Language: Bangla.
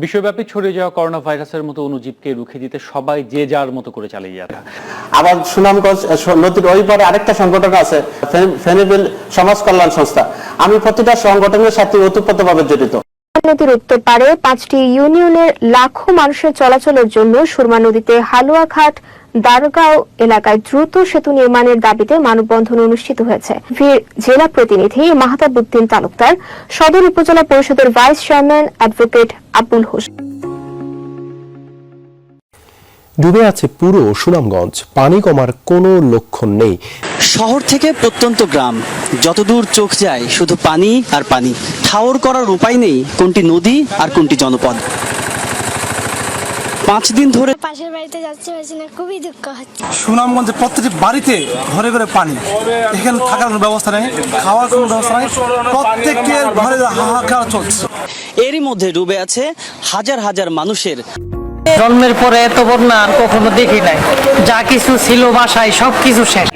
বিশ্বব্যাপী ছড়িয়ে যাওয়া করোনা ভাইরাসের মতো অনুজীবকে রুখে দিতে সবাই যে যার মতো করে চালিয়ে যাবে আবার সুনামগঞ্জ নদীর ওই পরে আরেকটা সংগঠন আছে ফেনিবেল সমাজ কল্যাণ সংস্থা। আমি প্রতিটা সংগঠনের সাথে ওতপ্রোতভাবে জড়িত। নদীর উত্তর পারে, পাঁচটি ইউনিয়নের লাখো মানুষের চলাচলের জন্য সুরমা নদীতে হালুয়াঘাট দারগাঁও এলাকায় দ্রুত সেতু নির্মাণের দাবিতে মানববন্ধন অনুষ্ঠিত হয়েছে। জেলা প্রতিনিধি মাহতাবুদ্দিন তালুকদার, সদর উপজেলা পরিষদের vice chairman advocate Abul Hossain. ডুবে আছে পুরো সুনামগঞ্জ। পানি কমার কোনো লক্ষণ নেই। শহর থেকে প্রত্যন্ত গ্রাম যতদূর চোখ যায় শুধু পানি আর পানি। ঠাওর করার উপায় নেই কোনটি নদী আর কোনটি জনপদ। পাঁচ দিন ধরে পাশের বাড়িতে যাচ্ছে পারছি না খুবই দুঃখ হচ্ছে। সুনামগঞ্জে প্রত্যেকটি বাড়িতে ঘরে ঘরে পানি। এখানে থাকার কোনো ব্যবস্থা নেই খাওয়ার কোনো ব্যবস্থা নেই প্রত্যেকের ঘরে হাহাকার চলছে। এরই মধ্যে ডুবে আছে হাজার হাজার মানুষের জন্মের পরে এত বন্যা আর কখনো দেখি নাই। যা কিছু ছিল বাসায় সব কিছু শেষ